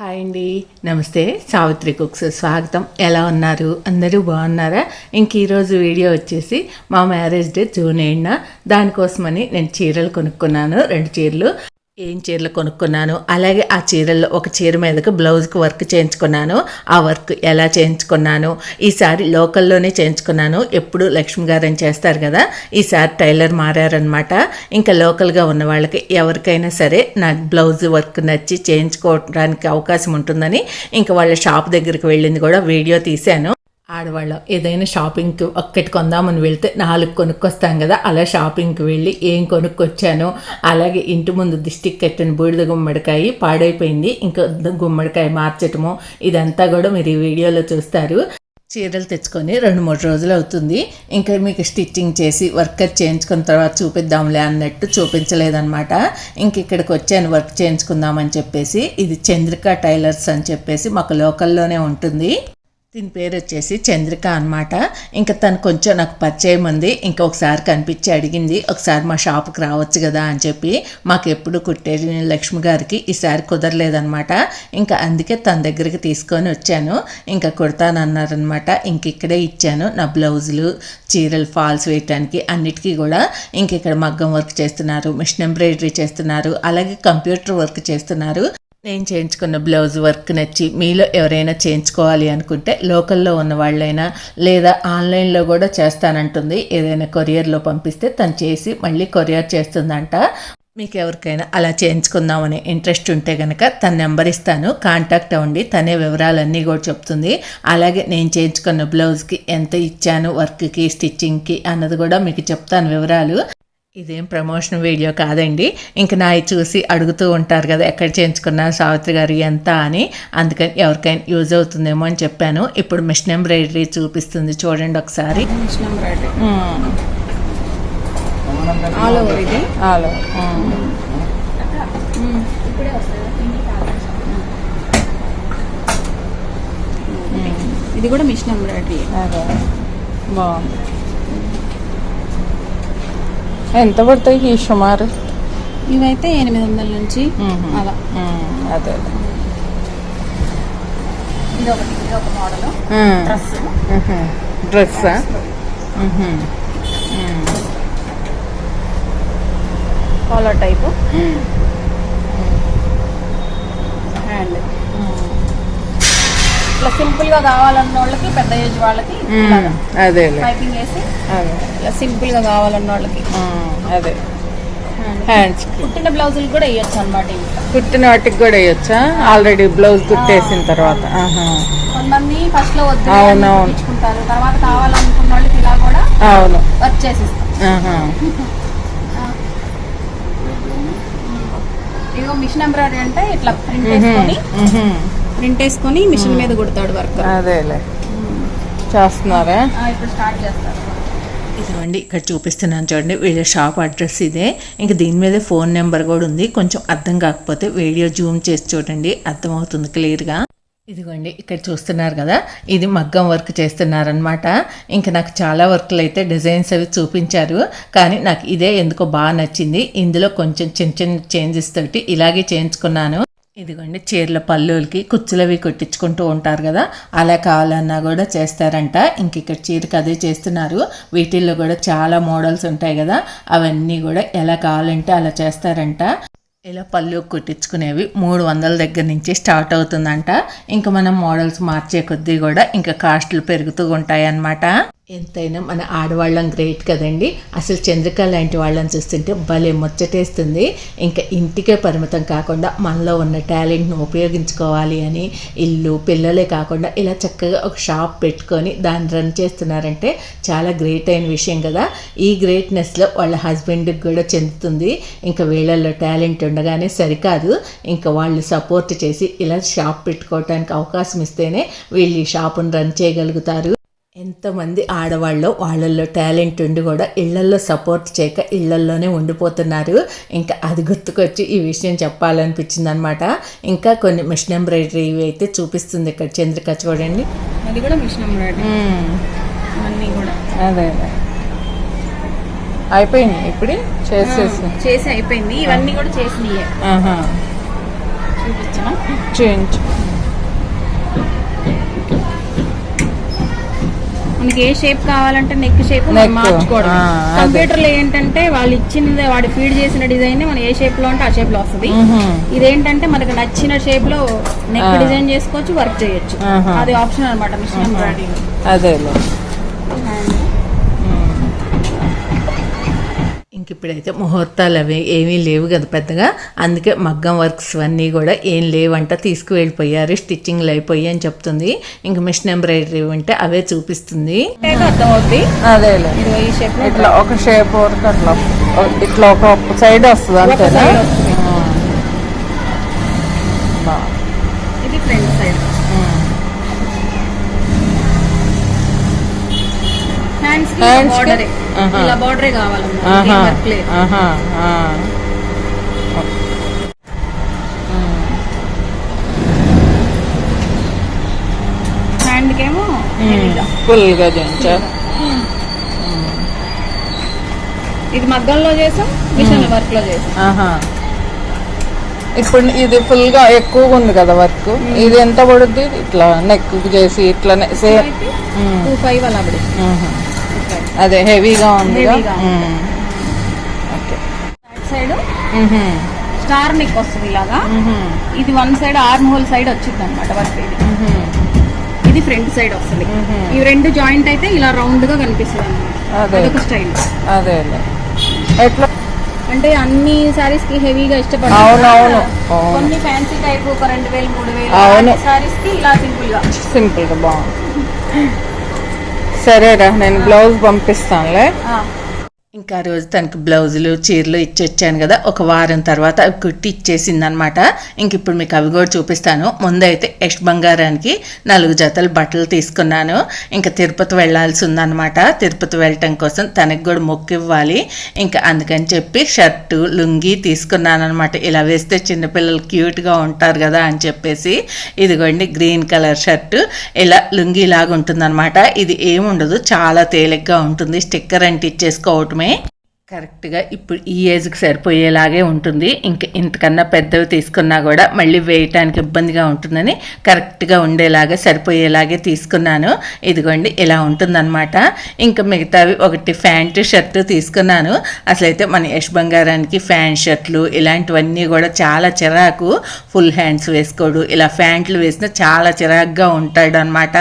Hi అండి. నమస్తే Savitri cooks స్వాగతం. ఎలా ఉన్నారు? అందరూ బాగున్నారా? ఇంక ఈరోజు వీడియో వచ్చేసి మా మ్యారేజ్ డే జూన్ ఏడున. దానికోసమని నేను చీరలు కొనుక్కున్నాను. రెండు చీరలు. ఏం చీరలు కొనుక్కున్నాను? అలాగే ఆ చీరల్లో ఒక చీర మీదకి బ్లౌజ్కి వర్క్ చేయించుకున్నాను. ఆ వర్క్ ఎలా చేయించుకున్నాను? ఈసారి లోకల్లోనే చేయించుకున్నాను. ఎప్పుడు లక్ష్మి గారని చేస్తారు కదా ఈసారి టైలర్ మారారనమాట ఇంకా లోకల్గా ఉన్న వాళ్ళకి ఎవరికైనా సరే నా బ్లౌజ్ వర్క్ నచ్చి చేయించుకోవడానికి అవకాశం ఉంటుందని ఇంకా వాళ్ళ షాప్ దగ్గరికి వెళ్ళింది కూడా వీడియో తీశాను. ఆడవాళ్ళం ఏదైనా షాపింగ్కి ఒక్కటి కొందామని వెళ్తే నాలుగు కొనుక్కొస్తాం కదా అలా షాపింగ్కి వెళ్ళి ఏం కొనుక్కొచ్చానో అలాగే ఇంటి ముందు దిష్టికి కట్టిన బూడిద గుమ్మడికాయ పాడైపోయింది ఇంకా గుమ్మడికాయ మార్చటము ఇదంతా కూడా మీరు ఈ వీడియోలో చూస్తారు. చీరలు తెచ్చుకొని రెండు మూడు రోజులు అవుతుంది. ఇంకా మీకు స్టిచ్చింగ్ చేసి వర్కర్ చేయించుకున్న తర్వాత చూపిద్దాంలే అన్నట్టు చూపించలేదన్నమాట. ఇంక ఇక్కడికి వచ్చాను వర్క్ చేయించుకుందామని చెప్పేసి ఇది చంద్రిక టైలర్స్ అని చెప్పేసి మాకు లోకల్లోనే ఉంటుంది. దీని పేరు వచ్చేసి చంద్రిక అనమాట ఇంకా తను కొంచెం నాకు పరిచయం ఉంది. ఇంకా ఒకసారి కనిపించి అడిగింది ఒకసారి మా షాప్కి రావచ్చు కదా అని చెప్పి. మాకు ఎప్పుడు కుట్టేది లక్ష్మి గారికి ఈసారి కుదరలేదనమాట ఇంకా అందుకే తన దగ్గరికి తీసుకొని వచ్చాను. ఇంకా కుడతానన్నారనమాట ఇంక ఇక్కడే ఇచ్చాను. నా బ్లౌజులు చీరలు ఫాల్స్ వేయటానికి అన్నిటికీ కూడా ఇంక ఇక్కడ మగ్గం వర్క్ చేస్తున్నారు మిషన్ ఎంబ్రాయిడరీ చేస్తున్నారు అలాగే కంప్యూటర్ వర్క్ చేస్తున్నారు. నేను చేయించుకున్న బ్లౌజ్ వర్క్ నచ్చి మీలో ఎవరైనా చేయించుకోవాలి అనుకుంటే లోకల్లో ఉన్న వాళ్ళైనా లేదా ఆన్లైన్లో కూడా చేస్తానంటుంది. ఏదైనా కొరియర్లో పంపిస్తే తను చేసి మళ్ళీ కొరియర్ చేస్తుందంట. మీకు ఎవరికైనా అలా చేయించుకుందామనే ఇంట్రెస్ట్ ఉంటే కనుక తన నెంబర్ ఇస్తాను. కాంటాక్ట్ అవ్వండి. తనే వివరాలన్నీ కూడా చెప్తుంది. అలాగే నేను చేయించుకున్న బ్లౌజ్కి ఎంత ఇచ్చాను వర్క్కి స్టిచ్చింగ్కి అన్నది కూడా మీకు చెప్తాను వివరాలు. ఇదేం ప్రమోషన్ వీడియో కాదండి. ఇంక నా చూసి అడుగుతూ ఉంటారు కదా ఎక్కడ చేయించుకున్నారు సావిత్రి గారు ఎంత అని. అందుకని ఎవరికైనా యూజ్ అవుతుందేమో అని చెప్పాను. ఇప్పుడు మిషన్ ఎంబ్రాయిడరీ చూపిస్తుంది చూడండి ఒకసారి. ఇది? కూడా మిషన్ ఎంబ్రాయిడరీ బాగుంది. ఎంత పడతాయి ఈ సుమారు? ఇవైతే ఎనిమిది వందల నుంచి అలా. అదే ఇది ఒకటి ఇది ఒక model dress dress collar type. Hand ఇట్లా సింపుల్గా కావాలన్న వాళ్ళకి పెద్ద ఏజ్ వాళ్ళకి అదే పైపింగ్ వేసి అదే. ఇట్లా సింపుల్గా కావాలన్న వాళ్ళకి. అదే. హ్యాండ్ హ్యాండ్స్ కుట్టిన బ్లౌజులు కూడా వేయొచ్చు అనమాట కుట్టిన వాటికి కూడా వేయొచ్చా? ఆల్రెడీ బ్లౌజ్ కుట్టేసిన తర్వాత. కొంతమంది ఫస్ట్లో వద్దు అవునవును. తర్వాత కావాలనుకున్న వాళ్ళకి ఇలా కూడా అవును. వర్క్ చేసిస్తాం. ఇదిగో మిషన్ ఎంబ్రాయిడరీ అంటే ఇట్లా ప్రింట్ వేసుకొని. ప్రింట్ వేసుకొని మిషన్ మీద కుడతాడు వర్క్. అదేలే. చేస్తున్నారా? ఇప్పుడు స్టార్ట్ చేస్తారు. ఇదిగోండి ఇక్కడ చూపిస్తున్నాను చూడండి వీళ్ళ షాప్ అడ్రస్ ఇదే. ఇంకా దీని మీద ఫోన్ నెంబర్ కూడా ఉంది. కొంచెం అర్థం కాకపోతే వీడియో జూమ్ చేసి చూడండి అర్థమవుతుంది క్లియర్గా ఇదిగోండి ఇక్కడ చూస్తున్నారు కదా ఇది మగ్గం వర్క్ చేస్తున్నారనమాట ఇంకా నాకు చాలా వర్క్లు అయితే డిజైన్స్ అవి చూపించారు. కానీ నాకు ఇదే ఎందుకో బాగా నచ్చింది. ఇందులో కొంచెం చిన్న చిన్న చేంజెస్ తోటి ఇలాగే చేయించుకున్నాను. ఇదిగోండి చీరల పళ్ళులకి కుచ్చులవి కొట్టించుకుంటూ ఉంటారు కదా అలా కావాలన్నా కూడా చేస్తారంట. ఇంక ఇక్కడ చీరకి అదే చేస్తున్నారు. వీటిల్లో కూడా చాలా మోడల్స్ ఉంటాయి కదా అవన్నీ కూడా ఎలా కావాలంటే అలా చేస్తారంట. ఇలా పళ్ళు కుట్టించుకునేవి మూడు వందల దగ్గర నుంచి స్టార్ట్ అవుతుందంట. ఇంకా మనం మోడల్స్ మార్చే కొద్దీ కూడా ఇంకా కాస్ట్లు పెరుగుతూ ఉంటాయి అన్నమాట ఎంతైనా మన ఆడవాళ్ళం గ్రేట్ కదండి. అసలు చంద్రిక లాంటి వాళ్ళని చూస్తుంటే భలే ముచ్చటేస్తుంది. ఇంకా ఇంటికే పరిమితం కాకుండా మనలో ఉన్న టాలెంట్ను ఉపయోగించుకోవాలి అని ఇల్లు పిల్లలే కాకుండా ఇలా చక్కగా ఒక షాప్ పెట్టుకొని దాన్ని రన్ చేస్తున్నారంటే చాలా గ్రేట్ అయిన విషయం కదా. ఈ గ్రేట్నెస్లో వాళ్ళ హస్బెండ్కి కూడా చెందుతుంది. ఇంకా వీళ్ళల్లో టాలెంట్ ఉండగానే సరికాదు. ఇంకా వాళ్ళు సపోర్ట్ చేసి ఇలా షాప్ పెట్టుకోవడానికి అవకాశం ఇస్తేనే వీళ్ళు ఈ షాపును రన్ చేయగలుగుతారు. ఎంతమంది ఆడవాళ్ళు వాళ్ళల్లో టాలెంట్ ఉండి కూడా ఇళ్ళల్లో సపోర్ట్ చేయక ఇళ్ళల్లోనే ఉండిపోతున్నారు. ఇంకా అది గుర్తుకొచ్చి ఈ విషయం చెప్పాలనిపించింది అనమాట ఇంకా కొన్ని మిషన్ ఎంబ్రాయిడరీ ఇవి అయితే చూపిస్తుంది ఇక్కడ చంద్రిక చూడండి. అది కూడా మిషన్ ఎంబ్రాయిడరీ. అన్నీ కూడా. అదే అదే. అయిపోయింది ఇప్పుడు? చేసేసి. చేసి అయిపోయింది. ఇవన్నీ కూడా చేసినాయే. ఆహా. చూపించనా? మనకి ఏ షేప్ కావాలంటే నెక్ షేప్. మార్చుకోవడం అదే. కంప్యూటర్లో ఏంటంటే వాళ్ళు ఇచ్చిన వాడు ఫీడ్ చేసిన డిజైన్ మనం ఏ షేప్లో ఉంటే ఆ షేప్లో వస్తుంది. ఇదేంటంటే మనకు నచ్చిన షేప్లో నెక్. డిజైన్ చేసుకోవచ్చు వర్క్ చేయొచ్చు. అది ఆప్షన్ అనమాట మిషన్ ఎంబ్రాయిడరీ ఇప్పుడైతే ముహూర్తాలు అవి ఏమీ లేవు కదా పెద్దగా. అందుకే మగ్గం వర్క్స్ అన్నీ కూడా ఏం లేవంట తీసుకువెళ్ళిపోయారు స్టిచ్చింగ్లు అయిపోయి అని చెప్తుంది. ఇంక మిషన్ ఎంబ్రాయిడరీ ఉంటే అవే చూపిస్తుంది. అర్థం అవుద్ది అదేలే. ఇది ఈ షేప్లో ఇట్లా ఒక షేప్ వరకు అట్లా. ఇట్లా ఒక సైడ్ వస్తుంది అంతేనా side వస్తుంది. బా. ఇది ఫ్రంట్ సైడ్ హ్యాండ్స్. ఇలా బార్డరే కావాలన్నమాట ఆహా, ఏం వర్క్ లేదు. ఆహా, ఆ. హ్యాండ్ కేమో heavy-గా. ఫుల్గా చేయించారు ఇది మగ్గంలో చేసాం మిషన్ వర్క్లో చేసాం. ఇప్పుడు ఇది ఫుల్గా ఎక్కువగా ఉంది కదా వర్క్ ఇది ఎంత పడుద్ది? ఇట్లా నెక్ చేసి ఇట్లానే సేమ్ టూ ఫైవ్ అలా పడి అదే హెవీగా ఉంది. ఓకే. సైడ్ స్టార్ నెక్ వస్తుంది ఇలాగా? ఇది one side arm hole side వచ్చింది అనమాట వర్క్ ఇది. ఇది ఫ్రంట్ సైడ్ వస్తుంది. ఈ రెండు జాయింట్ అయితే ఇలా రౌండ్గా కనిపిస్తుంది అనమాట. అదొక స్టైల్. అదే ఎట్లా? అంటే అన్ని సారీస్కి హెవీగా ఇష్టపడతారు. కొన్ని ఫ్యాన్సీ టైప్ ఒక రెండు వేలు మూడు వేలు. సారీస్కి ఇలా సింపుల్గా సింపుల్గా బాగుంది. సరేరా నేను బ్లౌజ్ పంపిస్తానులే. ఇంకా రోజు తనకి బ్లౌజులు చీరలు ఇచ్చి వచ్చాను కదా ఒక వారం తర్వాత అవి కుట్టి ఇచ్చేసింది అనమాట ఇంక ఇప్పుడు మీకు అవి కూడా చూపిస్తాను. ముందైతే యష్ బంగారానికి నాలుగు జతలు బట్టలు తీసుకున్నాను. ఇంకా తిరుపతి వెళ్ళాల్సి ఉందనమాట తిరుపతి వెళ్ళటం కోసం తనకి కూడా మొక్కు ఇవ్వాలి. ఇంకా అందుకని చెప్పి షర్టు లుంగి తీసుకున్నాను అనమాట ఇలా వేస్తే చిన్నపిల్లలు క్యూట్గా ఉంటారు కదా అని చెప్పేసి ఇదిగోండి గ్రీన్ కలర్ షర్టు. ఇలా లుంగి లాగా ఉంటుందన్నమాట. ఇది ఏముండదు చాలా తేలిగ్గా ఉంటుంది. స్టిక్కర్ అంటే ఇచ్చేసుకోవటం informe కరెక్ట్గా ఇప్పుడు ఈ ఏజ్కి సరిపోయేలాగే ఉంటుంది. ఇంకా ఇంతకన్నా పెద్దవి తీసుకున్నా కూడా మళ్ళీ వేయటానికి ఇబ్బందిగా ఉంటుందని కరెక్ట్గా ఉండేలాగా సరిపోయేలాగే తీసుకున్నాను. ఇదిగోండి ఇలా ఉంటుందన్నమాట. ఇంకా మిగతావి ఒకటి ప్యాంట్ షర్ట్ తీసుకున్నాను. అసలైతే మన యష్ బంగారానికి ప్యాంట్ షర్ట్లు ఇలాంటివన్నీ కూడా చాలా చిరాకు. ఫుల్ హ్యాండ్స్ వేసుకోడు. ఇలా ప్యాంట్లు వేసిన చాలా చిరాకుగా ఉంటాడు అనమాట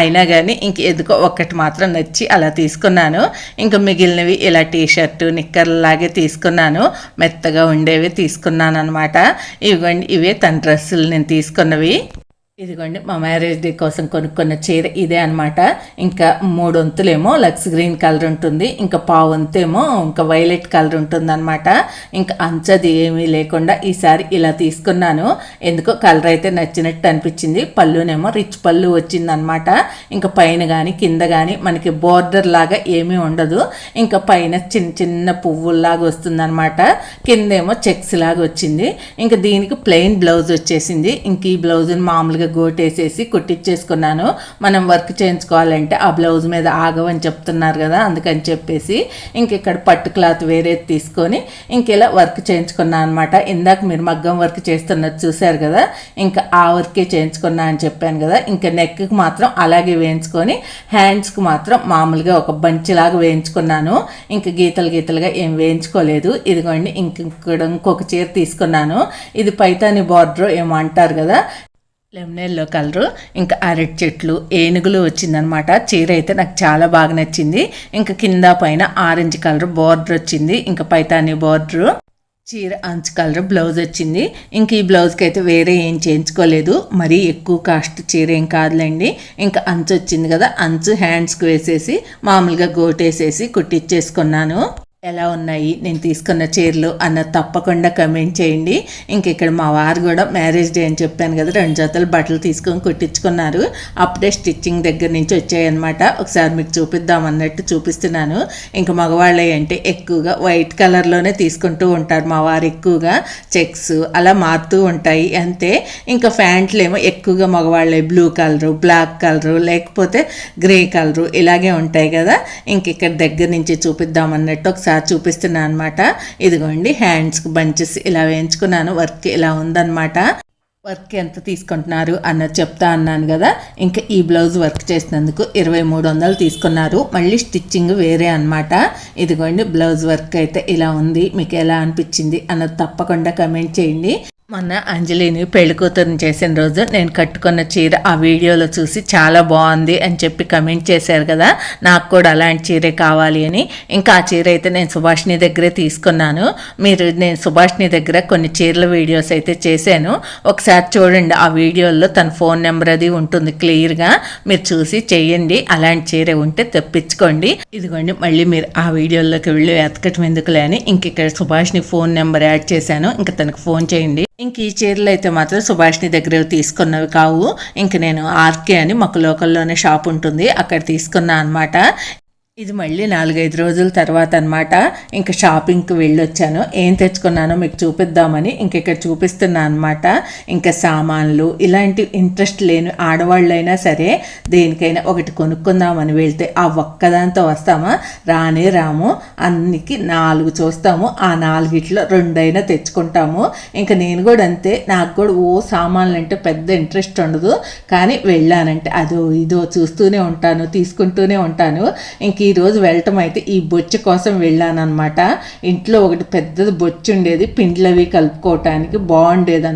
అయినా కానీ ఇంక ఎదుకో ఒక్కటి మాత్రం నచ్చి అలా తీసుకున్నాను. ఇంకా మిగిలినవి ఇలా టీ షర్ట్ నిక్కర్ లాగే తీసుకున్నాను. మెత్తగా ఉండేవి తీసుకున్నాను అనమాట ఇవ్వండి ఇవే తన డ్రెస్సులు నేను తీసుకున్నవి. ఇదిగోండి మా మ్యారేజ్ డే కోసం కొనుక్కున్న చీర ఇదే అన్నమాట. ఇంకా మూడు వంతులేమో లక్స్ గ్రీన్ కలర్ ఉంటుంది ఇంకా పావంతేమో ఇంకా వైలెట్ కలర్ ఉంటుంది అనమాట ఇంకా అంచది ఏమీ లేకుండా ఈసారి ఇలా తీసుకున్నాను. ఎందుకో కలర్ అయితే నచ్చినట్టు అనిపించింది. పళ్ళునేమో రిచ్ పళ్ళు వచ్చింది అనమాట ఇంకా పైన కానీ కింద కానీ మనకి బోర్డర్ లాగా ఏమీ ఉండదు. ఇంకా పైన చిన్న చిన్న పువ్వుల్లాగా వస్తుంది అనమాట కిందేమో చెక్స్ లాగా వచ్చింది. ఇంకా దీనికి ప్లెయిన్ బ్లౌజ్ వచ్చేసింది. ఇంక ఈ బ్లౌజ్ని మామూలుగా గోటేసేసి కుట్టించేసుకున్నాను మనం వర్క్ చేయించుకోవాలంటే ఆ బ్లౌజ్ మీద ఆగవని చెప్తున్నారు కదా అందుకని చెప్పేసి ఇంక ఇక్కడ పట్టు క్లాత్ వేరే తీసుకొని ఇంక ఇలా వర్క్ చేయించుకున్నాను అనమాట ఇందాక మీరు మగ్గం వర్క్ చేస్తున్నది చూశారు కదా ఇంకా ఆ వర్కే చేయించుకున్నా అని చెప్పాను కదా ఇంకా నెక్కి మాత్రం అలాగే వేయించుకొని హ్యాండ్స్కి మాత్రం మామూలుగా ఒక బంచ్ లాగా వేయించుకున్నాను. ఇంకా గీతలు గీతలుగా ఏం వేయించుకోలేదు. ఇదిగోండి ఇంక ఇంకొక చీర తీసుకున్నాను. ఇది పైతాని బార్డర్ ఏమో అంటారు కదా లెమన్ ఎల్లో కలరు ఇంకా అరటి చెట్లు ఏనుగులు వచ్చిందనమాట. చీర అయితే నాకు చాలా బాగా నచ్చింది. ఇంకా కింద పైన ఆరెంజ్ కలర్ బార్డర్ వచ్చింది. ఇంకా పైతాని బార్డరు చీర అంచు కలర్ బ్లౌజ్ వచ్చింది. ఇంక ఈ బ్లౌజ్కి అయితే వేరే ఏం చేయించుకోలేదు. మరీ ఎక్కువ కాస్ట్ చీర ఏం కాదులేండి. ఇంకా అంచు వచ్చింది కదా అంచు హ్యాండ్స్కి వేసేసి మామూలుగా గోటేసేసి కుట్టించేసుకున్నాను ఎలా ఉన్నాయి నేను తీసుకున్న చీరలు అన్న తప్పకుండా కమెంట్ చేయండి. ఇంక ఇక్కడ మా వారు కూడా మ్యారేజ్ డే అని చెప్పాను కదా రెండు జతలు బట్టలు తీసుకొని కుట్టించుకున్నారు. అప్పుడే స్టిచ్చింగ్ దగ్గర నుంచి వచ్చాయన్నమాట. ఒకసారి మీకు చూపిద్దాం అన్నట్టు చూపిస్తున్నాను. ఇంకా మగవాళ్ళే అంటే ఎక్కువగా వైట్ కలర్లోనే తీసుకుంటూ ఉంటారు మా వారు ఎక్కువగా. చెక్స్ అలా మారుతూ ఉంటాయి అంతే. ఇంకా ప్యాంట్లు ఏమో ఎక్కువగా మగవాళ్ళే బ్లూ కలరు బ్లాక్ కలరు లేకపోతే గ్రే కలరు ఇలాగే ఉంటాయి కదా. ఇంక ఇక్కడ దగ్గర నుంచి చూపిద్దాం అన్నట్టు ఒకసారి చూపిస్తున్నాను అనమాట ఇదిగోండి హ్యాండ్స్కి బంచెస్ ఇలా వేయించుకున్నాను. వర్క్ ఇలా ఉందన్నమాట. వర్క్ ఎంత తీసుకుంటున్నారు అన్నది చెప్తా అన్నాను కదా. ఇంకా ఈ బ్లౌజ్ వర్క్ చేసినందుకు ఇరవై మూడు వందలు తీసుకున్నారు. మళ్ళీ స్టిచ్చింగ్ వేరే అన్నమాట. ఇదిగోండి బ్లౌజ్ వర్క్ అయితే ఇలా ఉంది. మీకు ఎలా అనిపించింది అన్నది తప్పకుండా కమెంట్ చేయండి. మొన్న అంజలిని పెళ్ళికూతురుని చేసిన రోజు నేను కట్టుకున్న చీర ఆ వీడియోలో చూసి చాలా బాగుంది అని చెప్పి కమెంట్ చేశారు కదా. నాకు కూడా అలాంటి చీరే కావాలి అని. ఇంకా ఆ చీర అయితే నేను సుభాష్ని దగ్గరే తీసుకున్నాను. మీరు నేను సుభాష్ని దగ్గర కొన్ని చీరల వీడియోస్ అయితే చేశాను. ఒకసారి చూడండి ఆ వీడియోలో తన ఫోన్ నెంబర్ అది ఉంటుంది క్లియర్గా మీరు చూసి చేయండి. అలాంటి చీర ఉంటే తెప్పించుకోండి. ఇదిగోండి మళ్ళీ మీరు ఆ వీడియోలోకి వెళ్ళి వెతకటం ఎందుకులే అని ఇంక ఇక్కడ సుభాష్ని ఫోన్ నెంబర్ యాడ్ చేశాను. ఇంకా తనకు ఫోన్ చేయండి. ఇంక ఈ చీరలు అయితే మాత్రం సుభాష్ని దగ్గర తీసుకున్నవి కావు. ఇంక నేను ఆర్కే అని మాకు లోకల్లోనే షాప్ ఉంటుంది. అక్కడ తీసుకున్నా అనమాట ఇది మళ్ళీ నాలుగైదు రోజుల తర్వాత అనమాట ఇంకా షాపింగ్కి వెళ్ళొచ్చాను. ఏం తెచ్చుకున్నానో మీకు చూపిద్దామని ఇంక ఇక్కడ చూపిస్తున్నా అనమాట ఇంకా సామాన్లు ఇలాంటి ఇంట్రెస్ట్ లేని ఆడవాళ్ళైనా సరే దేనికైనా ఒకటి కొనుక్కుందామని వెళ్తే ఆ ఒక్కదాంతో వస్తామా? రానే రాము. అన్నికి నాలుగు చూస్తాము. ఆ నాలుగిట్లో రెండైనా తెచ్చుకుంటాము. ఇంకా నేను కూడా అంతే. నాకు కూడా ఓ సామాన్లు అంటే పెద్ద ఇంట్రెస్ట్ ఉండదు. కానీ వెళ్ళానంటే అదో ఇదో చూస్తూనే ఉంటాను తీసుకుంటూనే ఉంటాను. ఇంక ఈ రోజు వెళ్ళటం అయితే ఈ బొచ్చ కోసం వెళ్ళానమాట ఇంట్లో ఒకటి పెద్దది బొచ్చు ఉండేది పిండ్లవి కలుపుకోవటానికి బాగుండేది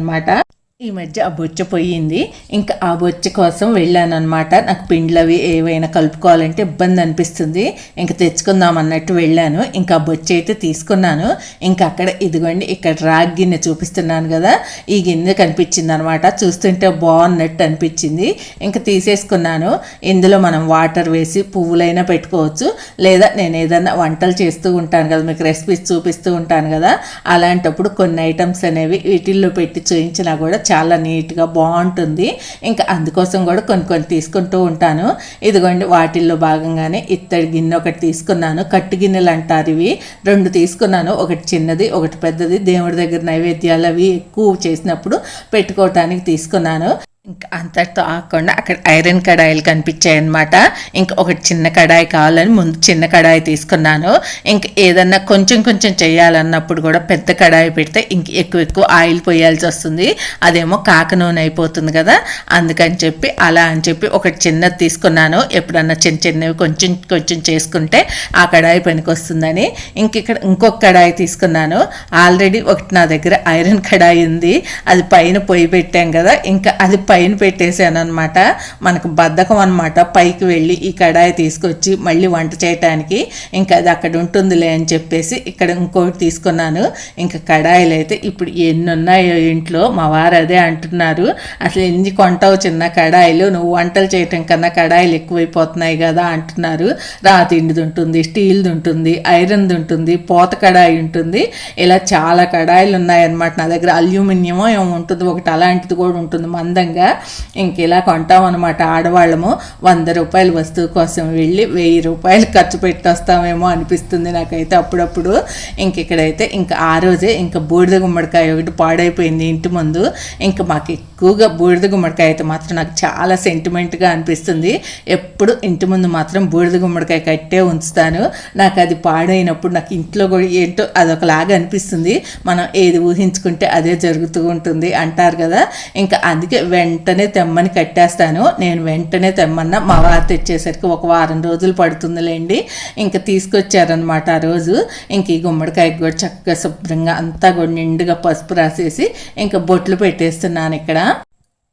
ఈ మధ్య ఆ బొచ్చ పోయింది. ఇంకా ఆ బొచ్చ కోసం వెళ్ళాను అనమాట నాకు పిండ్లు అవి ఏవైనా కలుపుకోవాలంటే ఇబ్బంది అనిపిస్తుంది. ఇంకా తెచ్చుకుందాం అన్నట్టు వెళ్ళాను. ఇంకా ఆ బొచ్చ అయితే తీసుకున్నాను. ఇంకా అక్కడ ఇదిగోండి ఇక్కడ రాగి గిన్నె చూపిస్తున్నాను కదా. ఈ గిన్నె కనిపించింది అనమాట చూస్తుంటే బాగున్నట్టు అనిపించింది. ఇంకా తీసేసుకున్నాను. ఇందులో మనం వాటర్ వేసి పువ్వులైనా పెట్టుకోవచ్చు. లేదా నేను ఏదైనా వంటలు చేస్తూ ఉంటాను కదా మీకు రెసిపీస్ చూపిస్తూ ఉంటాను కదా. అలాంటప్పుడు కొన్ని ఐటమ్స్ అనేవి వీటిల్లో పెట్టి చూయించినా కూడా చాలా నీట్గా బాగుంటుంది. ఇంకా అందుకోసం కూడా కొన్ని కొన్ని తీసుకుంటూ ఉంటాను. ఇదిగోండి వాటిల్లో భాగంగానే ఇత్తడి గిన్నె ఒకటి తీసుకున్నాను. కట్టు గిన్నెలు అంటారు ఇవి. రెండు తీసుకున్నాను. ఒకటి చిన్నది ఒకటి పెద్దది. దేవుడి దగ్గర నైవేద్యాలు అవి ఎక్కువ చేసినప్పుడు పెట్టుకోవటానికి తీసుకున్నాను. ఇంకా అంతటితో ఆకుండా అక్కడ ఐరన్ కడాయిలు కనిపించాయి అనమాట ఇంకా ఒకటి చిన్న కడాయి కావాలని ముందు చిన్న కడాయి తీసుకున్నాను. ఇంక ఏదన్నా కొంచెం కొంచెం చేయాలన్నప్పుడు కూడా పెద్ద కడాయి పెడితే ఇంక ఎక్కువ ఎక్కువ ఆయిల్ పోయాల్సి వస్తుంది. అదేమో కాక నూనె అయిపోతుంది కదా. అందుకని చెప్పి అలా అని చెప్పి ఒకటి చిన్నది తీసుకున్నాను. ఎప్పుడన్నా చిన్న చిన్నవి కొంచెం కొంచెం చేసుకుంటే ఆ కడాయి పనికి వస్తుందని ఇంక ఇక్కడ ఇంకొక కడాయి తీసుకున్నాను. ఆల్రెడీ ఒకటి నా దగ్గర ఐరన్ కడాయి ఉంది. అది పైన పొయ్యి పెట్టాం కదా. ఇంకా అది పైన పెట్టేశాను అనమాట మనకు బద్ధకం అనమాట పైకి వెళ్ళి ఈ కడాయి తీసుకొచ్చి మళ్ళీ వంట చేయటానికి ఇంకా అది అక్కడ ఉంటుందిలే అని చెప్పేసి ఇక్కడ ఇంకోటి తీసుకున్నాను. ఇంకా కడాయిలు అయితే ఇప్పుడు ఎన్ని ఉన్నాయో ఇంట్లో మా వారు అదే అంటున్నారు. అసలు ఎన్ని కొంటావు చిన్న కడాయిలు? నువ్వు వంటలు చేయటం కన్నా కడాయిలు ఎక్కువైపోతున్నాయి కదా అంటున్నారు. రాతిండిది ఉంటుంది స్టీల్ది ఉంటుంది ఐరన్ది ఉంటుంది పోత కడాయి ఉంటుంది. ఇలా చాలా కడాయిలు ఉన్నాయన్నమాట. నా దగ్గర అల్యూమినియమో ఏమో ఉంటుంది. ఒకటి అలాంటిది కూడా ఉంటుంది మందంగా. ఇంక ఇలా అనమాట ఆడవాళ్ళము వంద రూపాయల వస్తువు కోసం వెళ్ళి వెయ్యి రూపాయలు ఖర్చు పెట్టొస్తామేమో అనిపిస్తుంది నాకైతే అప్పుడప్పుడు. ఇంక ఇక్కడైతే ఇంకా ఆ రోజే ఇంకా బూడిద గుమ్మడికాయ ఒకటి పాడైపోయింది ఇంటి ముందు. ఇంకా మాకు ఎక్కువగా బూడిద గుమ్మడికాయ అయితే మాత్రం నాకు చాలా సెంటిమెంట్గా అనిపిస్తుంది. ఎప్పుడు ఇంటి ముందు మాత్రం బూడిద గుమ్మడికాయ కట్టే ఉంచుతాను. నాకు అది పాడైనప్పుడు నాకు ఇంట్లో కూడా ఏంటో అదొకలాగా అనిపిస్తుంది. మనం ఏది ఊహించుకుంటే అదే జరుగుతూ ఉంటుంది అంటారు కదా. ఇంకా అందుకే వెంటనే తెమ్మని కట్టేస్తాను. నేను వెంటనే తెమ్మన్నా మా వారు తెచ్చేసరికి ఒక వారం రోజులు పడుతుందిలేండి. ఇంకా తీసుకొచ్చారనమాట ఆ రోజు. ఇంక ఈ గుమ్మడికాయకి కూడా చక్కగా శుభ్రంగా అంతా కూడా నిండుగా పసుపు రాసేసి ఇంకా బొట్లు పెట్టేస్తున్నాను ఇక్కడ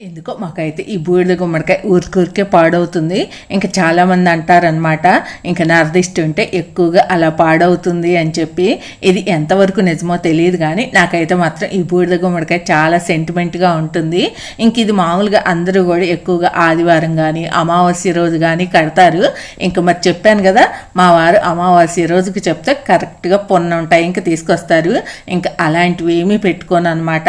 ఎందుకో మాకైతే ఈ బూడిద గుమ్మడికాయ ఊరికూరికే పాడవుతుంది. ఇంకా చాలామంది అంటారనమాట ఇంకా నర్దిష్టి ఉంటే ఎక్కువగా అలా పాడవుతుంది అని చెప్పి. ఇది ఎంతవరకు నిజమో తెలియదు కానీ నాకైతే మాత్రం ఈ బూడిద గుమ్మడికాయ చాలా సెంటిమెంట్గా ఉంటుంది. ఇంక ఇది మామూలుగా అందరూ కూడా ఎక్కువగా ఆదివారం కానీ అమావాస్య రోజు కానీ కడతారు. ఇంకా మరి చెప్పాను కదా మా వారు అమావాస్య రోజుకి చెప్తే కరెక్ట్గా పొన్న ఉంటాయి ఇంకా తీసుకొస్తారు. ఇంకా అలాంటివి ఏమీ పెట్టుకోను అనమాట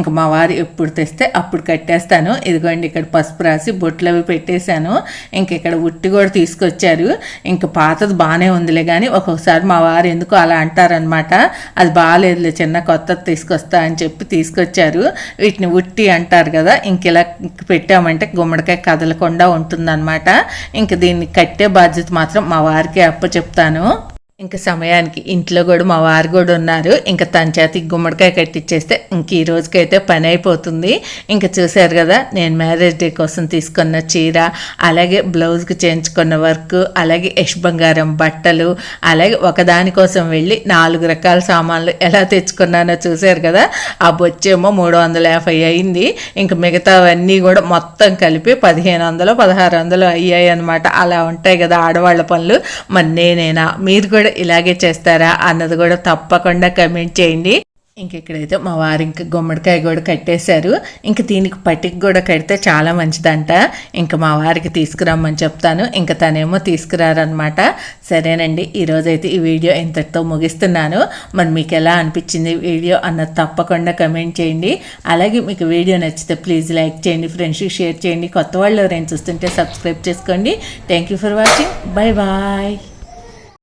ఇంకా మా వారు ఎప్పుడు తెస్తే అప్పుడు కట్టేస్తారు. చేస్తాను. ఇదిగోండి ఇక్కడ పసుపు రాసి బొట్లు అవి పెట్టేశాను. ఇంక ఇక్కడ ఉట్టి కూడా తీసుకొచ్చారు. ఇంక పాతది బాగానే ఉందిలే కానీ ఒక్కొక్కసారి మా వారు ఎందుకు అలా అంటారనమాట అది బాగాలేదులే చిన్న కొత్తది తీసుకొస్తా అని చెప్పి తీసుకొచ్చారు. వీటిని ఉట్టి అంటారు కదా ఇంక ఇలా పెట్టామంటే గుమ్మడికాయ కదలకుండా ఉంటుందన్నమాట. ఇంక దీన్ని కట్టే బాధ్యత మాత్రం మా వారికి అప్ప చెప్తాను ఇంకా సమయానికి ఇంట్లో కూడా మా వారు కూడా ఉన్నారు. ఇంకా తన చేతికి గుమ్మడికాయ కట్టిచ్చేస్తే ఇంక ఈ రోజుకైతే పని అయిపోతుంది. ఇంకా చూశారు కదా నేను మ్యారేజ్ డే కోసం తీసుకున్న చీర అలాగే బ్లౌజ్కి చేయించుకున్న వర్క్ అలాగే యష్ బంగారం బట్టలు అలాగే ఒకదాని కోసం వెళ్ళి నాలుగు రకాల సామాన్లు ఎలా తెచ్చుకున్నానో చూశారు కదా ఆ బొచ్చేమో మూడు వందల యాభై అయింది. ఇంకా మిగతావన్నీ కూడా మొత్తం కలిపి పదిహేను వందలు పదహారు వందలు అయ్యాయి అనమాట అలా ఉంటాయి కదా ఆడవాళ్ళ పనులు. మరి నేనేనా? మీరు కూడా ఇలాగే చేస్తారా అన్నది కూడా తప్పకుండా కమెంట్ చేయండి. ఇంక ఇక్కడైతే మా వారు ఇంకా గుమ్మడికాయ కూడా కట్టేశారు. ఇంక దీనికి పట్టికి కూడా కడితే చాలా మంచిదంట. ఇంకా మా వారికి తీసుకురమ్మని చెప్తాను. ఇంక తనేమో తీసుకురారనమాట సరేనండి ఈరోజైతే ఈ వీడియో ఇంతటితో ముగిస్తున్నాను. మరి మీకు ఎలా అనిపించింది వీడియో అన్నది తప్పకుండా కమెంట్ చేయండి. అలాగే మీకు వీడియో నచ్చితే ప్లీజ్ లైక్ చేయండి ఫ్రెండ్స్కి షేర్ చేయండి. కొత్త వాళ్ళు ఎవరైనా చూస్తుంటే సబ్స్క్రైబ్ చేసుకోండి. Thank you for watching. Bye bye.